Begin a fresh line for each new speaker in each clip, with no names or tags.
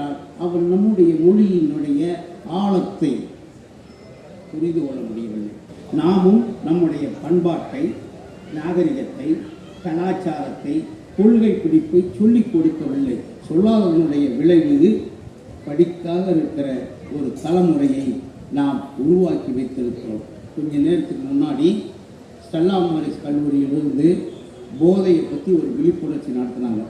என்றால் அவர் நம்முடைய மொழியினுடைய ஆழத்தை புரிந்து கொள்ள முடியவில்லை. நாமும் நம்முடைய பண்பாட்டை நாகரிகத்தை கலாச்சாரத்தை கொள்கை பிடிப்பை சொல்லிக் கொடுக்கவில்லை. சொல்லாதவனுடைய விளைவு படிக்காத இருக்கிற ஒரு தலைமுறையை நாம் உருவாக்கி வைத்திருக்கிறோம். கொஞ்ச நேரத்துக்கு முன்னாடி ஸ்டெல்லா மாரிஸ் கல்லூரியிலிருந்து போதையை பற்றி ஒரு விழிப்புணர்ச்சி நடத்தினாங்க.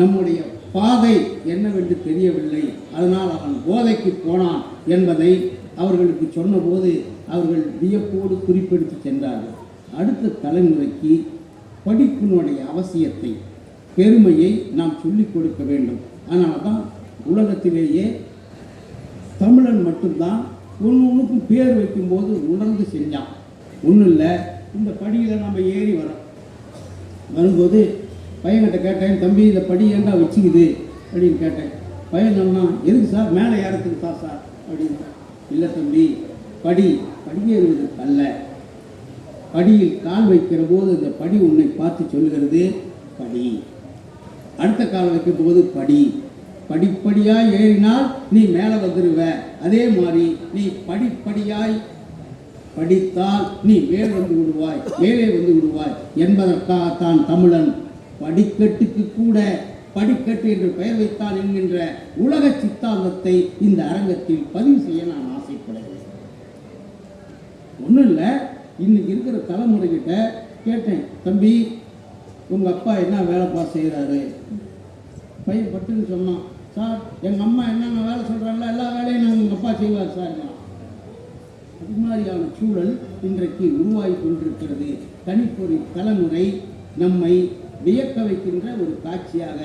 நம்முடைய பாதை என்னவென்று தெரியவில்லை. அதனால் அவன் போதைக்கு போனான் என்பதை அவர்களுக்கு சொன்னபோது அவர்கள் வியப்போடு குறிப்பெடுத்து சென்றார்கள். அடுத்த தலைமுறைக்கு படிப்பினுடைய அவசியத்தை பெருமையை நாம் சொல்லிக் கொடுக்க வேண்டும். அதனால தான் உலகத்திலேயே தமிழன் மட்டும்தான் ஒன்று ஒன்றுக்கும் பேர் வைக்கும்போது உணர்ந்து செஞ்சான். ஒன்றும் இல்லை இந்த படியில் நம்ம ஏறி வரோம் வரும்போது பையன்கிட்ட கேட்டேன் தம்பி இந்த படி ஏண்டா வச்சுக்குது? அப்படின்னு கேட்டேன். பையன் சொன்னான் எதுக்கு சார்? மேலே ஏறத்துக்கு சார் சார். அப்படின்னு இல்லை தம்பி படி படியேறுவது அல்ல. படியில் கால் வைக்கிற போது இந்த படி உன்னை பார்த்து சொல்லுகிறது படி. அடுத்த கால் வைக்கும் போது படி. படிப்படியாய் ஏறினால் நீ மேலே வந்துடுவ அதே மாதிரி நீ படிப்படியாய் படித்தால் நீ மேல் வந்து விடுவாய். மேலே வந்து விடுவாய் என்பதற்காகத்தான் தமிழன் படிக்கட்டுக்கு கூட படிக்கட்டு என்று பெயர் வைத்தான் என்கின்ற உலக சித்தாந்தத்தை இந்த அரங்கத்தில் பதிவு செய்ய நான் ஆசைப்படுகிறேன். ஒன்றும் இல்லை இன்னைக்கு இருக்கிற தலைமுறைகிட்ட கேட்டேன் தம்பி உங்கள் அப்பா என்ன வேலைப்பா செய்கிறாரு பையன் பட்டுன்னு சொன்னான் சார் எங்கள் அம்மா என்னென்ன வேலை சொல்கிறாங்களோ எல்லா வேலையும் நான் உங்கள் அப்பா செய்வார் சார். அது மாதிரியான சூழல் இன்றைக்கு உருவாகி கொண்டிருக்கிறது. தனிப்பொறி தலைமுறை நம்மை வியக்க வைக்கின்ற ஒரு காட்சியாக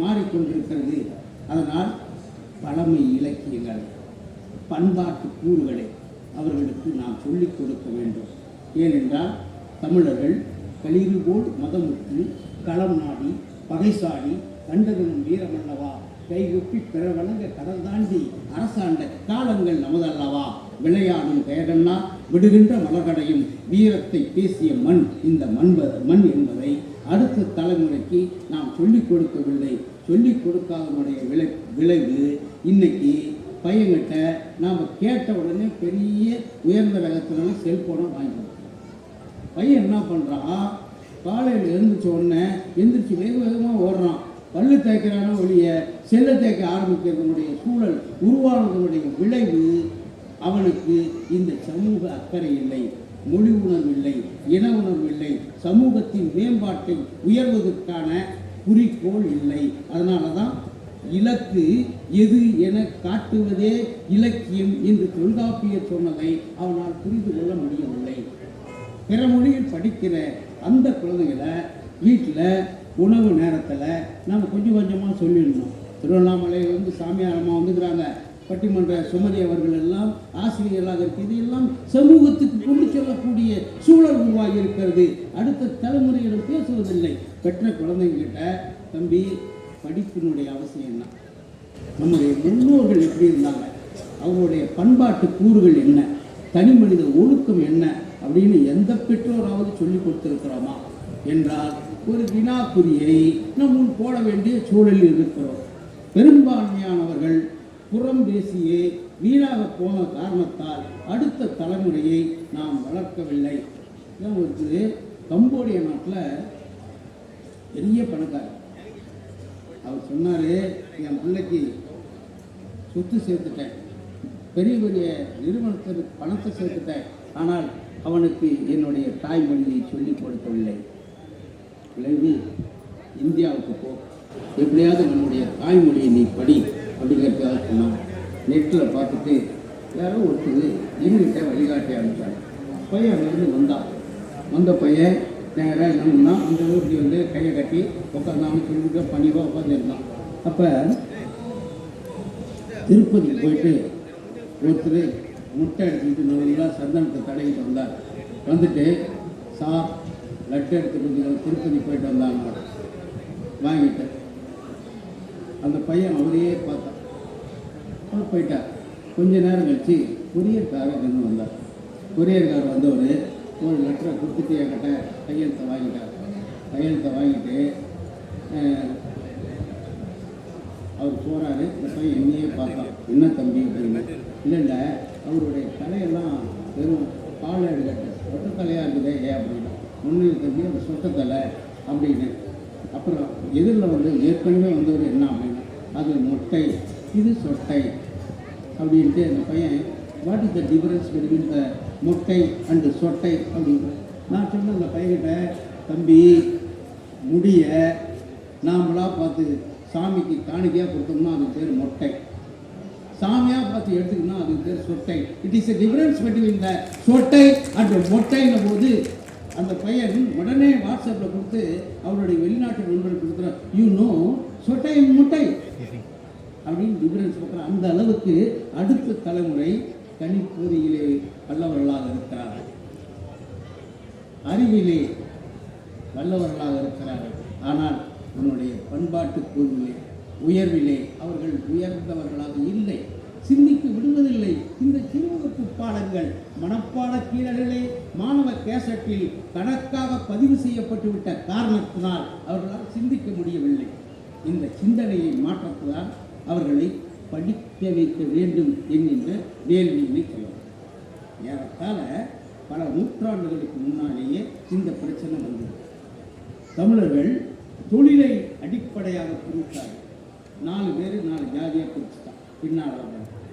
மாறிக்கொண்டிருக்கிறது. அதனால் பழமை இலக்கியங்கள் பண்பாட்டு கூறுகளை அவர்களுக்கு நாம் சொல்லிக் கொடுக்க வேண்டும். ஏனென்றால் தமிழர்கள் களிறு போல் மதமுற்று களம் நாடி பகைசாடி கண்டதனும் வீரமல்லவா கைகொப்பி பிற வழங்க கடல் தாண்டி அரசாண்ட காலங்கள் நமதல்லவா விளையாடும் பெயரண்ணா விடுகின்ற மலர்கடையும் வீரத்தை பேசிய மண் இந்த மண் மண் என்பதை அடுத்த தலைமுறைக்கு நாம் சொல்லிக் கொடுக்கவில்லை. சொல்லிக் கொடுக்காதனுடைய விளை விளைவு இன்னைக்கு பையன்கிட்ட நாம் கேட்ட உடனே பெரிய உயர்ந்த ரகத்திலான செல்ஃபோனை வாங்கி பையன் என்ன பண்ணுறான் காலையில் எழுந்திரிச்ச உடனே எந்திரிச்சு வேக வேகமாக ஓடுறான். பல்லு தேய்க்கிறானோ ஒழிய செல்ல தேய்க்க ஆரம்பிக்கிறதுனுடைய சூழல் உருவானதனுடைய விளைவு அவனுக்கு இந்த சமூக அக்கறை இல்லை. மொழி உணர்வு இல்லை இன உணர்வு இல்லை சமூகத்தின் மேம்பாட்டை உயர்வதற்கான குறிக்கோள் இல்லை. அதனால தான் இலக்கு எது என காட்டுவதே இலக்கியம் என்று தொல்காப்பியர் சொன்னதை அவனால் புரிந்து கொள்ள முடியவில்லை. பிற மொழியில் படிக்கிற அந்த குழந்தைகளை வீட்டில் உணவு நேரத்தில் நம்ம கொஞ்சம் கொஞ்சமாக சொல்லிடணும். திருவண்ணாமலையில் வந்து சாமியார் அம்மா வந்துக்கிறாங்க. பட்டிமன்ற சுமதி அவர்கள் எல்லாம் ஆசிரியர்களாக இருக்கிறது எல்லாம் சமூகத்துக்கு கொண்டு செல்லக்கூடிய சூழல் உருவாகி இருக்கிறது அடுத்த தலைமுறையிடம் பேசுவதில்லை. பெற்ற குழந்தைங்கிட்ட தம்பி படிப்பினுடைய அவசியம் என்ன? நம்முடைய முன்னோர்கள் எப்படி இருந்தாங்க? அவருடைய பண்பாட்டு கூறுகள் என்ன? தனி மனித ஒழுக்கம் என்ன? அப்படின்னு எந்த பெற்றோராவது சொல்லி கொடுத்திருக்கிறோமா? என்றால் ஒரு வினாக்குறியை நம் போட வேண்டிய சூழலில் இருக்கிறோம். பெரும்பான்மையானவர்கள் புறம் பேசியே வீணாக போன காரணத்தால் அடுத்த தலைமுறையை நாம் வளர்க்கவில்லை. இதான் ஒருத்தர் கம்போடிய நாட்டில் பெரிய பணக்காரர். அவர் சொன்னார் என் பிள்ளைக்கு சொத்து சேர்த்துட்டேன். பெரிய பெரிய நிறுவனத்திற்கு பணத்தை சேர்த்துட்டேன். ஆனால் அவனுக்கு என்னுடைய தாய்மொழியை சொல்லிக் கொடுக்கவில்லை. விளைவு இந்தியாவுக்கு போ. எப்படியாவது நம்முடைய தாய்மொழியை நீ படி. அப்படிங்கிறதுக்காக சொன்னாங்க நெட்டில் பார்த்துட்டு யாரோ ஒருத்தர் இவங்கிட்ட வழிகாட்டி அனுப்பிச்சாங்க. பையன் அங்கேருந்து வந்தான் வந்த பையன் நேராக என்னன்னா அந்த ஊருக்கு வந்து கையை கட்டி உட்காந்தான்னு சொல்லிட்டு பணிவாக உட்காந்துருந்தான் அப்போ திருப்பதிக்கு போயிட்டு ஒருத்தர் முட்டை எடுத்துக்கிட்டு நல்லா சந்தனத்தை தடவிட்டு வந்தார். வந்துட்டு சார் லட்டு எடுத்து திருப்பதி போயிட்டு வந்தாங்க. வாங்கிட்டேன். அந்த பையன் அவரையே பார்த்தான். அவர் போயிட்டார். கொஞ்ச நேரம் கழிச்சு கொரியர்காரர் நின்று வந்தார். கொரியர்கார் வந்தவர் ஒரு லெட்டரை கொடுத்துட்டு என்கிட்ட கையெழுத்தை வாங்கிட்டார். கையெழுத்தை வாங்கிட்டு அவர் போகிறாரு இந்த பையன் என்னையே பார்த்தா என்ன தம்பி? அப்படின்னு. இல்லை இல்லை. அவருடைய தலையெல்லாம் வெறும் பாலாடு கட்டு சொட்ட தலையாக இருக்குதே ஏன் அப்படின்னா. ஒன்றும் தம்பி அந்த சொட்ட தலை அப்படின்னு. அப்புறம் எதிரில் வந்து ஏற்கனவே வந்தவர் என்ன அப்படின்னா அது மொட்டை. இது சொட்டை. அப்படின்ட்டு அந்த பையன் what is the difference between the மொட்டை அண்டு சொட்டை? அப்படின்ற நான் சொன்ன அந்த பையன்கிட்ட தம்பி முடிய நாமளாக பார்த்து சாமிக்கு காணிக்கையாக கொடுத்தோம்னா அது பேர் மொட்டை. சாமியாக பார்த்து எடுத்துக்கணும் அதுக்கு பேர் சொட்டை. It is a difference between the சொட்டை அண்ட் மொட்டைங்கிற போது அந்த பையன் உடனே வாட்ஸ்அப்பில் கொடுத்து அவருடைய வெளிநாட்டு நண்பர்கள் கொடுக்குற யூ நோ சொட்டை முட்டை. அப்படின்னு விபரன் பார்க்குற அந்த அளவுக்கு அடுத்த தலைமுறை கணிப்பொறியிலே வல்லவர்களாக இருக்கிறார்கள். அறிவிலே வல்லவர்களாக இருக்கிறார்கள். ஆனால் உன்னுடைய பண்பாட்டு கூறுவிலே உயர்விலே அவர்கள் உயர்ந்தவர்களாக இல்லை. சிந்திக்க விடுவதில்லை. இந்த சிறுவகுப்பு பாடங்கள் மனப்பாட கீழர்களே மாணவ கேசட்டில் கணக்காக பதிவு செய்யப்பட்டுவிட்ட காரணத்தினால் அவர்களால் சிந்திக்க முடியவில்லை. இந்த சிந்தனையை மாற்றத்துதான் அவர்களை படிக்க வைக்க வேண்டும் என்கின்ற வேள்வியினை சொல்லலாம் ஏறத்தாழ பல நூற்றாண்டுகளுக்கு முன்னாலேயே இந்த பிரச்சனை வந்தது. தமிழர்கள் தொழிலை அடிப்படையாக பிரித்தார்கள். நாலு பேர் நாலு ஜாதியாக பிரிச்சுட்டான். பின்னால்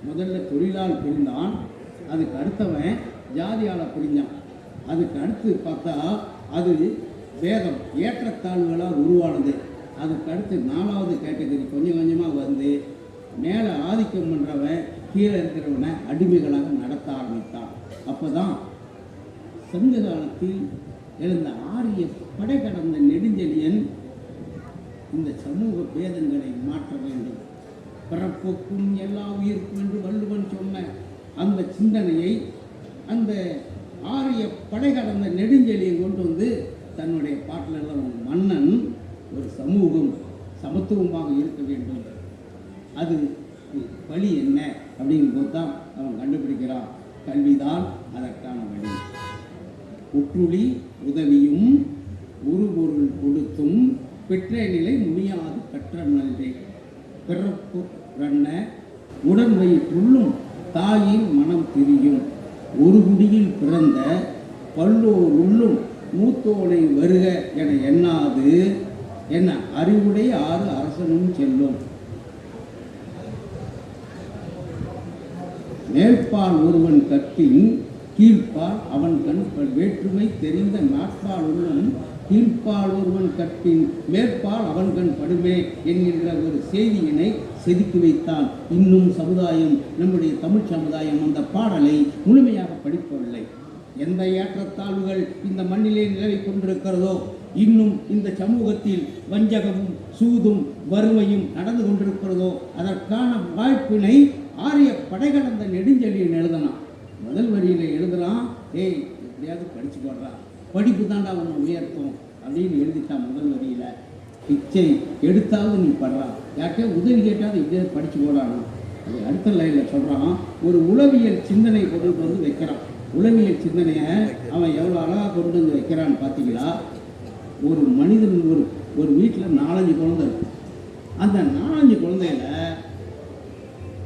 முதல்ல தொழிலால் பிரிந்தான். அதுக்கு அடுத்தவன் ஜாதியால் பிரிஞ்சான் அதுக்கு அடுத்து பார்த்தா அது வேதம் ஏற்றத்தாழ்வுகளால் உருவானது. அதுக்கு அடுத்து நாலாவது கேட்டகரி கொஞ்சம் கொஞ்சமாக வந்து மேலே ஆதிக்கம் பண்ணுறவன் கீழே இருக்கிறவனை அடிமைகளாக நடத்த ஆரம்பித்தான். அப்போ தான் சங்க காலத்தில் எழுந்த ஆரிய படை கடந்த நெடுஞ்செழியன் இந்த சமூக பேதங்களை மாற்ற வேண்டும். பிறப்புக்கும் எல்லா உயிருக்கும் என்று வள்ளுவன் சொன்ன அந்த சிந்தனையை அந்த ஆரிய படை கடந்த நெடுஞ்செழியை கொண்டு வந்து தன்னுடைய பாட்டில் மன்னன் ஒரு சமூகம் சமத்துவமாக இருக்க வேண்டும். அது வழி என்ன அப்படிங்கும்போது தான் அவன் கண்டுபிடிக்கிறான். கல்விதான் அதற்கான வழி. உற்றுளி உதவியும் உருபொருள் கொடுத்தும் பெற்ற நிலை முடியாது கற்ற நன்றே பிறப்பு ரன்ன உடன் வயிற்றுள்ளும் தாயின் மனம் திரியும். ஒரு குடியில் பிறந்த பல்லோர் உள்ளும் மூத்தோனை வருக என எண்ணாது. என்ன? அறிவுடைய ஆறு அரசனும் செல்லும். மேற்பால் ஒருவன் கற்பின் கீழ்ப்பால் அவன் கண் வேற்றுமை தெரிந்த நாட்பால் ஒருவன் கீழ்ப்பால் ஒருவன் கற்பின் மேற்பால் அவன் கண் படுமே என்கின்ற ஒரு செய்தியினை செதுக்கி வைத்தான். இன்னும் சமுதாயம் நம்முடைய தமிழ் சமுதாயம் அந்த பாடலை முழுமையாக படிக்கவில்லை. எந்த ஏற்றத்தாழ்வுகள் இந்த மண்ணிலே நிலவிக் கொண்டிருக்கிறதோ இன்னும் இந்த சமூகத்தில் வஞ்சகமும் சூதும் வறுமையும் நடந்து கொண்டிருக்கிறதோ அதற்கான வாய்ப்பினை ஆரிய படைகடந்த நெடுஞ்செழியன் எழுதலாம். முதல் வரியில் எழுதுறான் ஏய் எப்படியாவது படிச்சு போடுறான் படிப்பு தாண்டா உன்னை உயர்த்தும் அப்படின்னு எழுதிட்டான் முதல் வரியில். பிச்சை எடுத்தாவது நீ படுறா. யார்கிட்டயே உதவி கேட்டாவது எப்படியாவது படிச்சு போடானா. அது அடுத்த லைனில் சொல்கிறான் ஒரு உளவியல் சிந்தனை கொண்டு வந்து வைக்கிறான். உளவியல் சிந்தனையை அவன் எவ்வளோ அழகாக கொண்டு வந்து வைக்கிறான்னு பார்த்தீங்களா? ஒரு மனிதன் ஒரு ஒரு வீட்டில் நாலஞ்சு குழந்தை இருக்கும் அந்த நாலஞ்சு குழந்தையில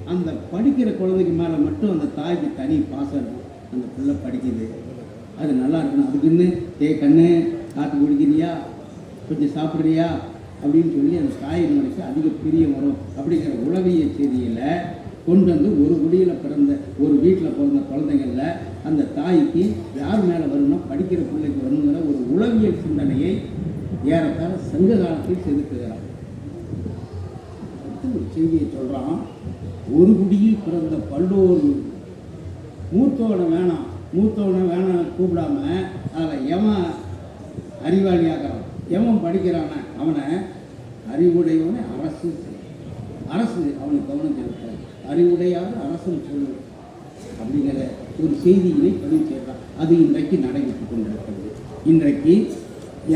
அந்த படிக்கிற குழந்தைக்கு மேலே மட்டும் அந்த தாய்க்கு தனி பாசம் இருக்கும் அந்த பிள்ளை படிக்குது. அது நல்லா இருக்கணும். அதுக்குன்னு ஏ கண்ணு காற்று குடிக்கிறியா? கொஞ்சம் சாப்பிட்றியா? அப்படின்னு சொல்லி அந்த தாயின் மனைக்கு அதிக பிரியம் வரும். அப்படிங்கிற உளவிய செய்தியில் கொண்டு வந்து ஒரு குடியில் பிறந்த ஒரு வீட்டில் பிறந்த குழந்தைங்களில் அந்த தாய்க்கு யார் மேலே வரும்னா படிக்கிற பிள்ளைக்கு வரணுங்கிற ஒரு உளவியல் சிந்தனையை ஏறத்தாழ சங்க காலத்தில் செதுக்குகிறான் ஒரு செய்தியை சொல்கிறான் ஒரு குடியில் பிறந்த பல்லோர். மூத்தவனை வேணாம். மூத்தவனை வேணாம் கூப்பிடாம அதில் எவன் அறிவாளியாகிறான்? எவன் படிக்கிறான? அவனை அறிவுடையவனை அரசு அரசு அவனை கவனம் செலுத்தாது. அறிவுடையார் அரசன் சொல்லும் அப்படிங்கிற ஒரு செய்தியினை பதிவு செய்கிறான் அது இன்றைக்கு நடைபெற்றுக் கொண்டிருக்கிறது. இன்றைக்கு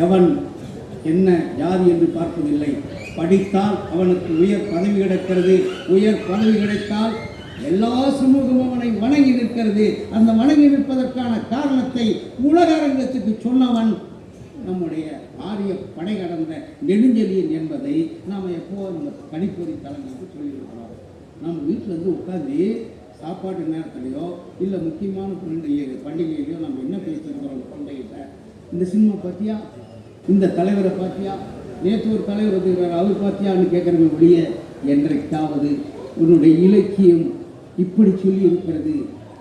எவன் என்ன ஜாதி என்று பார்ப்பதில்லை படித்தால் அவனுக்கு உயர் பதவி கிடைக்கிறது. உயர் பதவி கிடைத்தால் எல்லா சமூகமும் அவனை வணங்கி நிற்கிறது. அந்த வணங்கி நிற்பதற்கான காரணத்தை உலக அரங்கத்துக்கு சொன்னவன் நம்முடைய ஆரிய படை கடந்த நெடுஞ்செழியன் என்பதை நாம் எப்போ நம்ம கணிப்பொறி தளங்களுக்கு சொல்லியிருக்கிறோம்? நம்ம வீட்டிலேருந்து உட்காந்து சாப்பாட்டு நேரத்துலையோ இல்லை முக்கியமான பண்டிகை பண்டிகையிலையோ நம்ம என்ன பேசியிருக்கிறோம் பண்டிகையில் இந்த சினிமா பார்த்தியா இந்த தலைவரை பார்த்தியா நேற்று ஒரு தலைவர் இருக்கிறார் அவர் பார்த்தியான்னு கேட்குறவங்க ஒழிய என்றைக்காவது உன்னுடைய இலக்கியம் இப்படி சொல்லி இருக்கிறது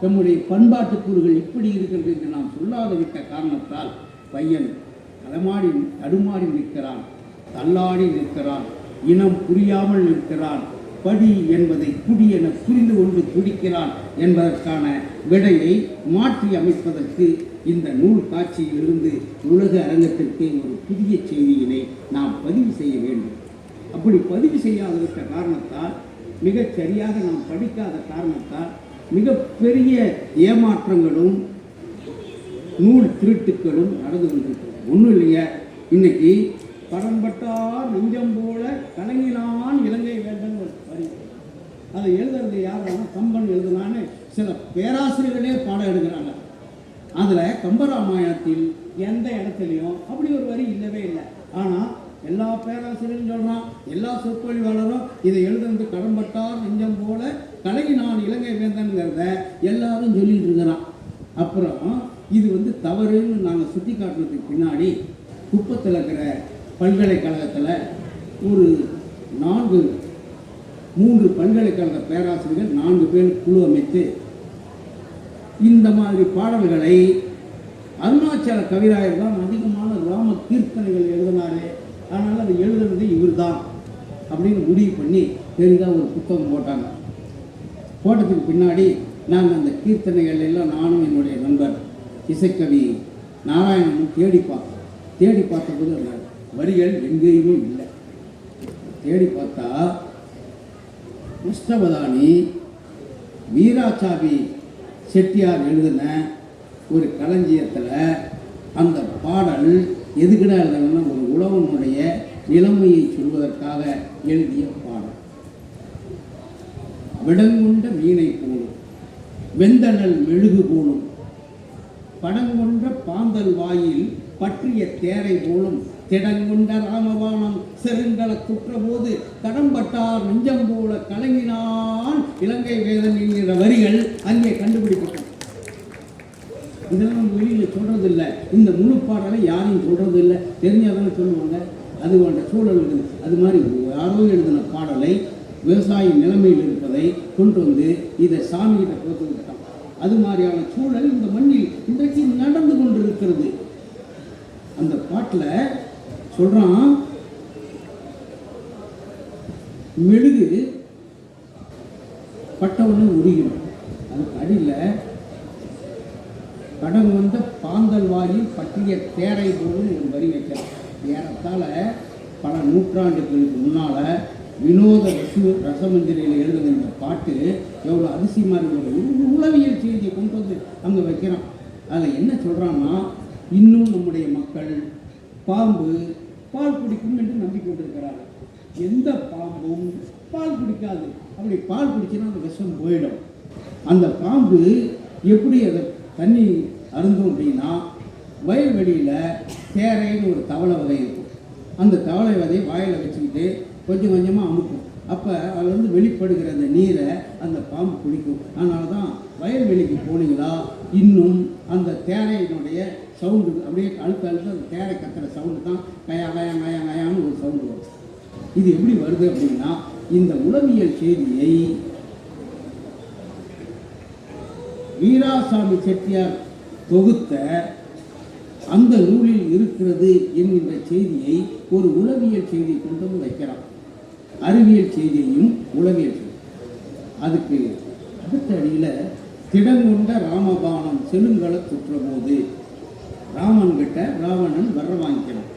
நம்முடைய பண்பாட்டு கூறுகள் இப்படி இருக்கிறது என்று நாம் சொல்லாத விட்ட காரணத்தால் பையன் அலமாடி தடுமாறி நிற்கிறான் தள்ளாடி நிற்கிறான் இனம் புரியாமல் நிற்கிறான் படி என்பதை குடி என புரிந்து கொண்டு துடிக்கிறான் என்பதற்கான விடையை மாற்றி அமைப்பதற்கு இந்த நூல் காட்சியிலிருந்து உலக அரங்கத்திற்கு ஒரு புதிய செய்தியினை நாம் பதிவு செய்ய வேண்டும். அப்படி பதிவு செய்யாதிருக்க காரணத்தால் மிகச் சரியாக நாம் படிக்காத காரணத்தால் மிகப்பெரிய ஏமாற்றங்களும் நூல் திருட்டுக்களும் நடந்து கொண்டிருக்கிறது. ஒன்றும் இல்லைங்க. இன்னைக்கு படம்பட்டார் நெஞ்சம் போல கலங்கினான் இலங்கை வேந்தன் வரி. அதை எழுதுறது யாருன்னா கம்பன் எழுதுனான்னு சில பேராசிரியர்களே பாடம் எடுக்கிறாங்க. அதில் கம்பராமாயணத்தில் எந்த இடத்துலையும் அப்படி ஒரு வரி இல்லவே இல்லை. ஆனால் எல்லா பேராசிரியரும் சொல்கிறான் எல்லா சொற்பொழிவாளரும் இதை எழுதுறது கடம்பட்டார் நெஞ்சம் போல கலங்கினான் இலங்கை வேந்தன்கிறத எல்லாரும் சொல்லிட்டு இருக்கிறான். அப்புறம் இது வந்து தவறுன்னு நாங்கள் சுட்டி காட்டுறதுக்கு பின்னாடி குப்பத்தில் இருக்கிற பல்கலைக்கழகத்தில் ஒரு நான்கு மூன்று பல்கலைக்கழக பேராசிரியர்கள் நான்கு பேர் குழு அமைத்து இந்த மாதிரி பாடல்களை அருணாச்சல கவிராயர் தான் அதிகமான ராம கீர்த்தனைகள் எழுதினாரு. அதனால் அதை எழுதுனது இவர் தான் அப்படின்னு முடிவு பண்ணி பெரிதாக ஒரு புத்தகம் போட்டாங்க. போட்டதுக்கு பின்னாடி நாங்கள் அந்த கீர்த்தனைகள் எல்லாம் நானும் என்னுடைய நண்பர் இசைக்கவி நாராயணனும் தேடி பார்த்தோம் தேடி பார்த்தபோது அந்த வரிகள் எங்கேயுமே இல்லை. தேடி பார்த்தா அஷ்டவதானி வீராசாமி செட்டியார் எழுதின ஒரு களஞ்சியத்தில் அந்த பாடல் எதுக்குடா எழுதுனா ஒரு உழவனுடைய நிலைமையை சொல்வதற்காக எழுதிய பாடல். விடங்குண்ட மீனை போலும் வெந்தணல் மெழுகு போலும் படங்கொன்ற பாந்தல் வாயில் பற்றிய தேரை போலும் திடங்கொண்ட ராமபாணம் செருங்கல குற்றபோது கடம்பட்டார் நெஞ்சம் போல கலங்கினான் இலங்கை வேதன் என்கிற வரிகள் அங்கே கண்டுபிடிக்கப்பட்டது இதெல்லாம் வெளியில் சொல்றது இல்ல இந்த முழு பாடலை யாரையும் சொல்றது இல்லை சொல்லுவாங்க. அது போன்ற சூழல் இருக்குது. அது மாதிரி யாரோ எழுதின பாடலை விவசாய நிலைமையில் இருப்பதை கொண்டு வந்து இதை சாமிகிட்ட கொடுத்து விட்டான் அது மாதிரியான சூழல் இந்த மண்ணில் இன்றைக்கு நடந்து கொண்டிருக்கிறது. அந்த பாட்டில் சொல்றான் மெழுகு பட்டவனும் உருகிடும் அதுக்கு அடியில் கடன் வந்த பாந்தல் வாயில் பற்றிய தேரை போல் ஒரு வரி வைக்கிறார். ஏறத்தால் பல நூற்றாண்டுகளுக்கு முன்னால் வினோத ரசு ரசமஞ்சரியில் எழுதுன இந்த பாட்டு எவ்வளோ அதிசயமாக இருக்கிறது ஒரு உளவியல் செய்தியை கொண்டு வந்து அங்கே வைக்கிறான். அதில் என்ன சொல்கிறான்னா இன்னும் நம்முடைய மக்கள் பாம்பு பால் குடிக்கும் என்று நம்பிக்கொண்டிருக்கிறார்கள். எந்த பாம்பும் பால் குடிக்காது. அப்படி பால் குடிச்சுன்னா அந்த விஷம் போயிடும். அந்த பாம்பு எப்படி அதை தண்ணி அருந்தும் அப்படின்னா வயல்வெளியில் தேரைன்னு ஒரு தவளை விதை இருக்கும். அந்த தவளை வதையை வாயில் வச்சுக்கிட்டு கொஞ்சம் கொஞ்சமாக அமுக்கும். அப்போ அதுலேருந்து வெளிப்படுகிற அந்த நீரை அந்த பாம்பு குடிக்கும் அதனால தான் வயல்வெளிக்கு போனீங்களா? இன்னும் அந்த தேரையினுடைய சவுண்டு அப்படியே அழுத்த அழுத்த அந்த தேரை கத்துற சவுண்டு தான் கயா கயா கயா கயான்னு ஒரு சவுண்டு வரும். இது எப்படி வருது அப்படின்னா இந்த உளவியல் செய்தியை வீராசாமி செட்டியார் தொகுத்த அந்த நூலில் இருக்கிறது என்கின்ற செய்தியை ஒரு உளவியல் செய்தி கொண்டு வைக்கிறான் அறிவியல் செய்தியையும் உளவியல். அதுக்கு அடுத்த அடியில் திடங்கொண்ட ராமபானம் செலுங்கல சுற்றபோது ராமன் கிட்ட ராவணன் வர வாங்கிக்கிறான்.